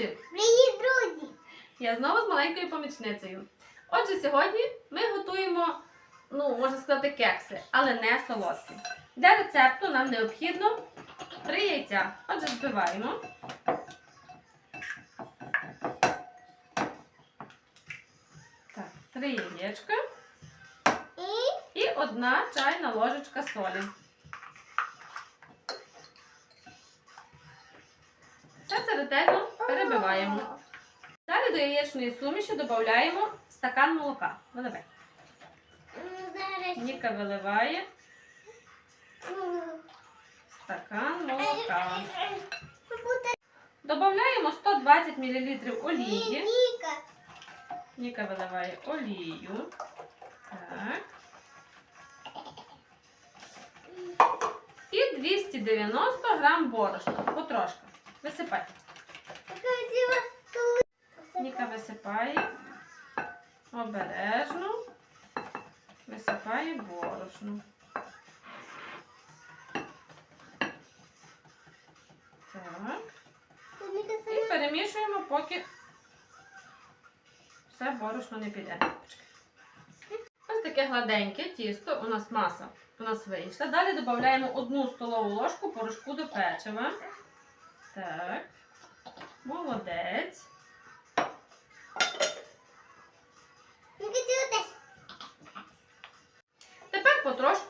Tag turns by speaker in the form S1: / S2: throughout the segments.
S1: друзі!
S2: Привіт, друзі!
S1: Я знову з маленькою помічницею. Отже, сьогодні ми готуємо, ну, можна сказати, кекси, але не солодкі. Для рецепту нам необхідно 3 яйця. Отже, збиваємо. Так, 3 яєчка
S2: І
S1: і одна чайна ложечка солі. Все це ретельно перебиваємо. Далі до яєчної суміші додаємо стакан молока. Виливай. Ніка виливає стакан молока. Додаємо 120 мл олії.
S2: Ніка.
S1: Виливає олію. Так. І 290 грам борошна. Потрошки. Висипай. Ніка висипає. Обережно. Висипає борошно. Так. І перемішуємо, поки все борошно не піде. Ось таке гладеньке тісто, у нас маса у нас вийшла. Далі додаємо одну столову ложку порошку до печива. Так.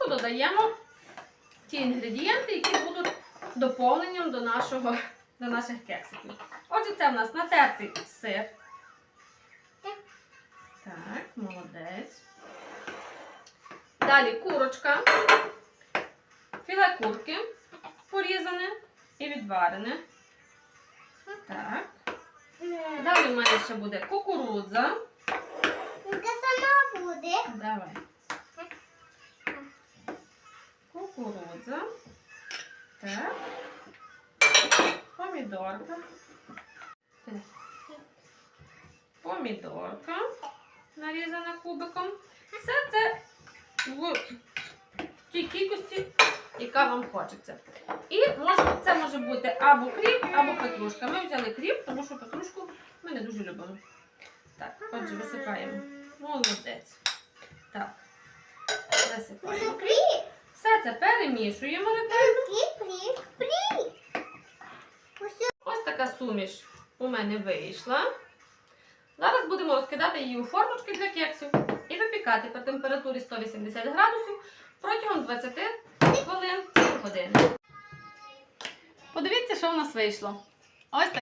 S1: Тепер додаємо ті інгредієнти, які будуть доповненням до, нашого, до наших кексиків. Отже, це в нас натертий сир. Так, молодець. Далі курочка, філе курки порізане і відварене. Так. Далі в мене ще буде кукурудза.
S2: Сама буде.
S1: Давай. Кукурудза. Так. Помідорка. Помідорка. Нарізана кубиком. Все це в тій кількості, яка вам хочеться. І може, це може бути або кріп, або петрушка. Ми взяли кріп, тому що петрушку ми не дуже любимо. Так, отже, висипаємо. Молодець. Так. Висипаємо.
S2: Привіт.
S1: Все це перемішуємо ретельно. Ось така суміш у мене вийшла. Зараз будемо розкидати її у формочки для кексів і випікати при температурі 180 градусів протягом 20 хвилин 7 годин. Подивіться, що в нас вийшло. Ось